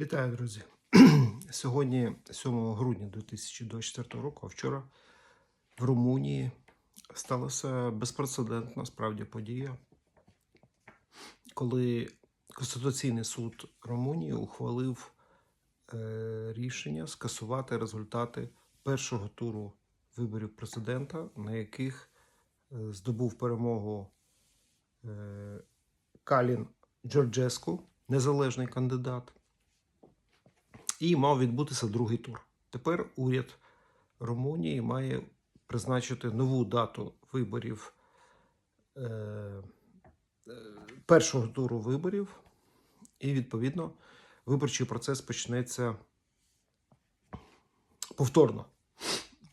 Вітаю, друзі. Сьогодні, 7 грудня 2024 року, а вчора в Румунії сталася безпрецедентна справді подія, коли Конституційний суд Румунії ухвалив е, рішення скасувати результати першого туру виборів президента, на яких е, здобув перемогу е, Калін Джорджеску, незалежний кандидат і мав відбутися другий тур. Тепер уряд Румунії має призначити нову дату виборів е, е, першого туру виборів, і відповідно виборчий процес почнеться повторно.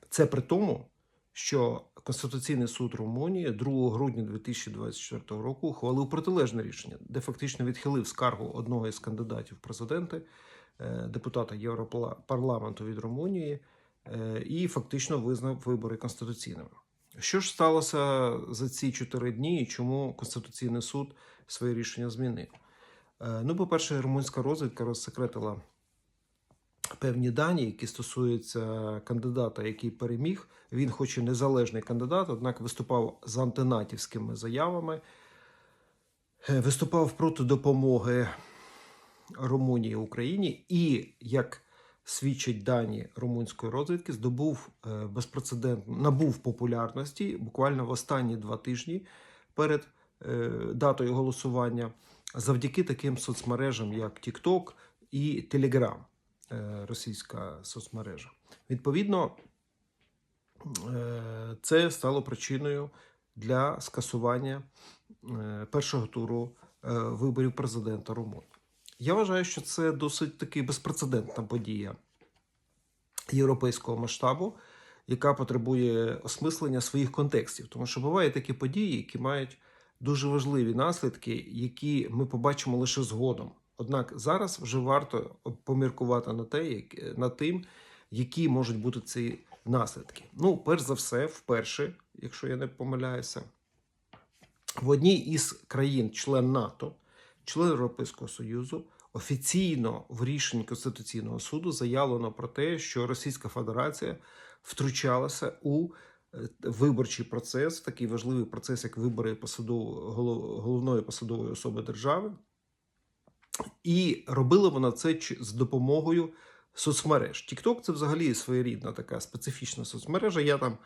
Це при тому, що Конституційний суд Румунії 2 грудня 2024 року ухвалив протилежне рішення, де фактично відхилив скаргу одного із кандидатів президенти, депутата Європарламенту від Румунії, е, і фактично визнав вибори конституційними. Що ж сталося за ці чотири дні і чому Конституційний суд своє рішення змінив? Е, Ну, по-перше, румунська розвідка розсекретила певні дані, які стосуються кандидата, який переміг. Він, хоч і незалежний кандидат, однак виступав з антинатівськими заявами, е, виступав проти допомоги Румунії Україні і, як свідчать дані румунської розвідки, здобув е, безпрецедентно набув популярності буквально в останні два тижні перед е, датою голосування завдяки таким соцмережам, як TikTok і Telegram, е, російська соцмережа. Відповідно, це стало причиною для скасування першого туру виборів президента Румунії. Я вважаю, що це досить таки безпрецедентна подія європейського масштабу, яка потребує осмислення своїх контекстів. Тому що бувають такі події, які мають дуже важливі наслідки, які ми побачимо лише згодом. Однак зараз вже варто поміркувати на те, як- над тим, які можуть бути ці наслідки. Ну, перш за все, вперше, якщо я не помиляюся, в одній із країн-член НАТО, член Європейського Союзу, офіційно в рішенні Конституційного суду заявлено про те, що Російська Федерація втручалася у е, виборчий процес, такий важливий процес, як вибори головної посадової особи держави. І робила вона це з допомогою соцмереж. TikTok – це взагалі своєрідна така специфічна соцмережа. Я там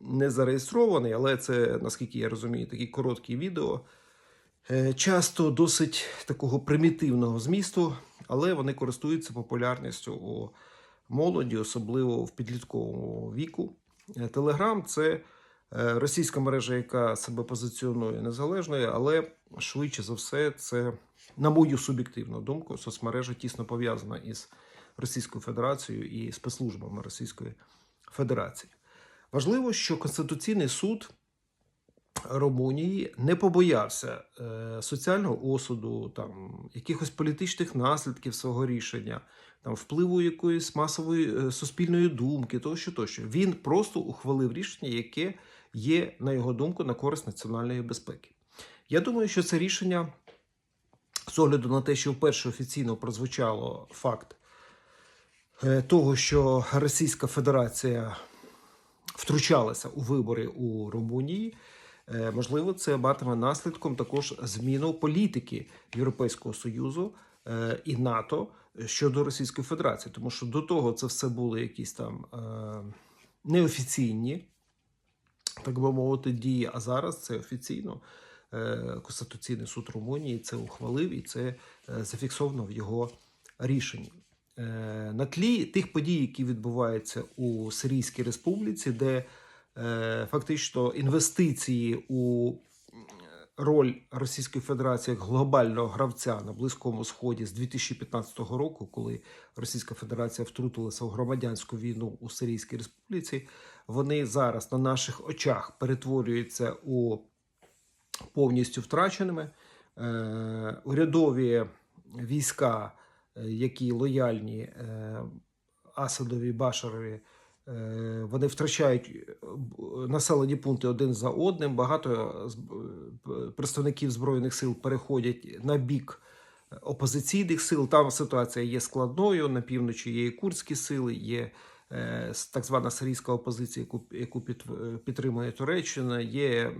не зареєстрований, але це, наскільки я розумію, такі короткі відео. Е, Часто досить такого примітивного змісту, але вони користуються популярністю у молоді, особливо в підлітковому віку. Телеграм це е, російська мережа, яка себе позиціонує незалежною, але швидше за все, це, на мою суб'єктивну думку, соцмережа тісно пов'язана із Російською Федерацією і спецслужбами Російської Федерації. Важливо, що Конституційний суд Румунії не побоявся е, соціального осуду, там якихось політичних наслідків свого рішення, там впливу якоїсь масової е, суспільної думки, тощо, тощо. Він просто ухвалив рішення, яке є, на його думку, на користь національної безпеки. Я думаю, що це рішення з огляду на те, що вперше офіційно прозвучало факт е, того, що Російська Федерація втручалася у вибори у Румунії. Е, Можливо, це матиме наслідком також зміну політики Європейського Союзу е, і НАТО щодо Російської Федерації, тому що до того це все були якісь там е, неофіційні, так би мовити, дії. А зараз це офіційно. Конституційний суд Румунії це ухвалив і це зафіксовано в його рішенні. На тлі тих подій, які відбуваються у Сирійській Республіці, де фактично інвестиції у роль Російської Федерації як глобального гравця на Близькому Сході з 2015 року, коли Російська Федерація втрутилася в громадянську війну у Сирійській Республіці, вони зараз на наших очах перетворюються у повністю втраченими. Е, урядові війська, е, які лояльні е, Асадові Башарові, е, вони втрачають е, населені пункти один за одним. Багато е, представників Збройних сил переходять на бік опозиційних сил. Там ситуація є складною. На півночі є і курдські сили, є е, так звана сирійська опозиція, яку, е, підтримує Туреччина, є е,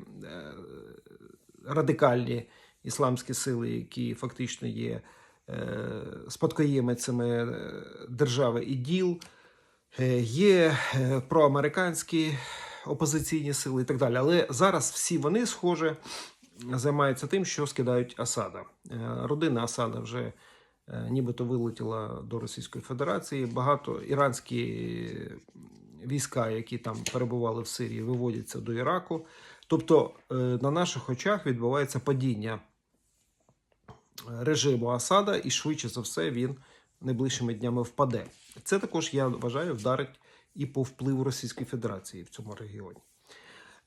радикальні ісламські сили, які фактично є е, спадкоємицями е, держави іділ, е, є е, проамериканські опозиційні сили і так далі. Але зараз всі вони, схоже, займаються тим, що скидають Асада. Е, Родина Асада вже е, нібито вилетіла до Російської Федерації. Багато іранські війська, які там перебували в Сирії, виводяться до Іраку. Тобто е, на наших очах відбувається падіння режиму Асада, і швидше за все він найближчими днями впаде. Це також, я вважаю, вдарить і по впливу Російської Федерації в цьому регіоні.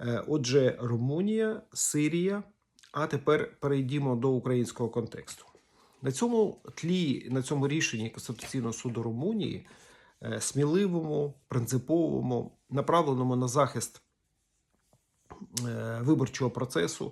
Е, Отже, Румунія, Сирія. А тепер перейдімо до українського контексту. На цьому тлі, на цьому рішенні Конституційного суду Румунії, е, сміливому, принциповому, направленому на захист е, виборчого процесу,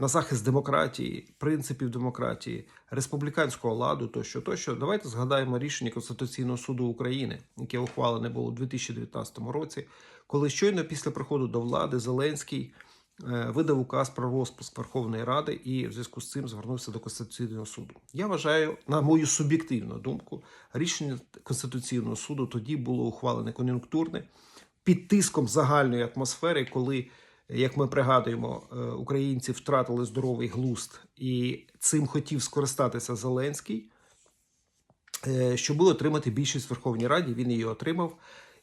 на захист демократії, принципів демократії, республіканського ладу, тощо, тощо. Давайте згадаємо рішення Конституційного суду України, яке ухвалене було у 2019 році, коли щойно після приходу до влади Зеленський е, видав указ про розпуск Верховної Ради і в зв'язку з цим звернувся до Конституційного суду. Я вважаю, на мою суб'єктивну думку, рішення Конституційного суду тоді було ухвалене кон'юнктурне під тиском загальної атмосфери, коли, як ми пригадуємо, е, українці втратили здоровий глузд, і цим хотів скористатися Зеленський, е, щоб отримати більшість в Верховній Раді. Він її отримав.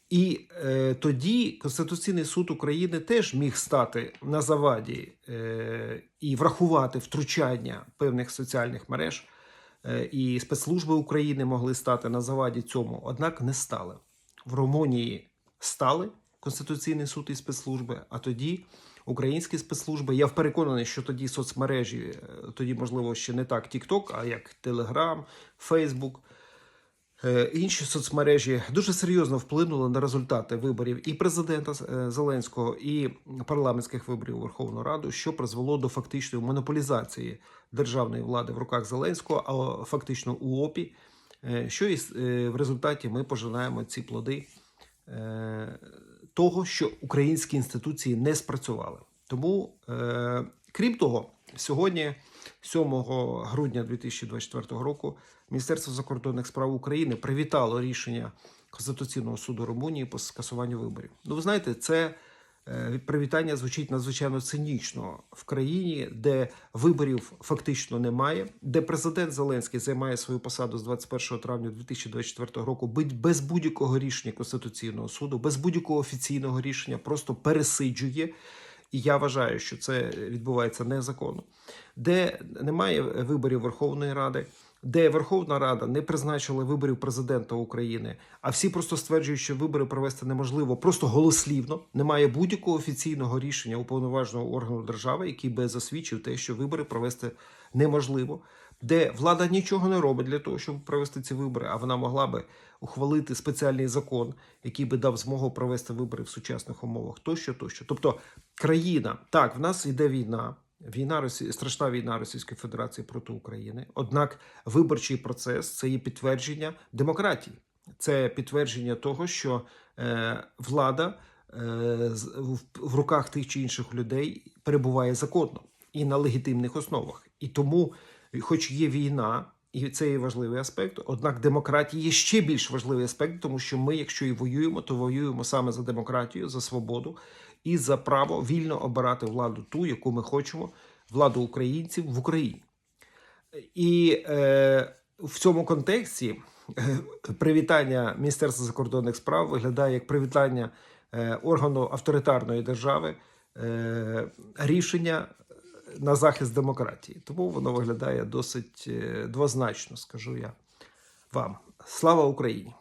І е, тоді Конституційний суд України теж міг стати на заваді е, і врахувати втручання певних соціальних мереж, е, і спецслужби України могли стати на заваді цьому, однак не стали. В Румунії стали Конституційний суд і спецслужби, а тоді українські спецслужби. Я переконаний, що тоді соцмережі, е, тоді, можливо, ще не так TikTok, а як Telegram, Facebook, е, інші соцмережі дуже серйозно вплинули на результати виборів і президента е, Зеленського, і парламентських виборів у Верховну Раду, що призвело до фактичної монополізації державної влади в руках Зеленського, а фактично у ОПІ. Що і в результаті ми пожинаємо ці плоди того, що українські інституції не спрацювали. Тому, е, крім того, сьогодні, 7 грудня 2024 року, Міністерство закордонних справ України привітало рішення Конституційного суду Румунії по скасуванню виборів. Ну, ви знаєте, це привітання звучить надзвичайно цинічно в країні, де виборів фактично немає, де президент Зеленський займає свою посаду з 21 травня 2024 року без будь-якого рішення Конституційного суду, без будь-якого офіційного рішення, просто пересиджує. І я вважаю, що це відбувається незаконно, де немає виборів Верховної Ради, де Верховна Рада не призначила виборів президента України, а всі просто стверджують, що вибори провести неможливо, просто голослівно. Немає будь-якого офіційного рішення уповноваженого органу держави, який би засвідчив те, що вибори провести неможливо, де влада нічого не робить для того, щоб провести ці вибори, а вона могла би ухвалити спеціальний закон, який би дав змогу провести вибори в сучасних умовах, тощо, тощо. Тобто країна, так, в нас йде війна. Війна страшна війна Російської Федерації проти України. Однак виборчий процес це є підтвердження демократії, це підтвердження того, що е, влада е, в руках тих чи інших людей перебуває законно і на легітимних основах. І тому, хоч є війна, і це є важливий аспект, однак демократія є ще більш важливий аспект, тому що ми, якщо і воюємо, то воюємо саме за демократію, за свободу і за право вільно обирати владу ту, яку ми хочемо, владу українців в Україні. І е, в цьому контексті е, привітання Міністерства закордонних справ виглядає як привітання е, органу авторитарної держави е, рішення на захист демократії. Тому воно виглядає досить е, двозначно, скажу я вам. Слава Україні!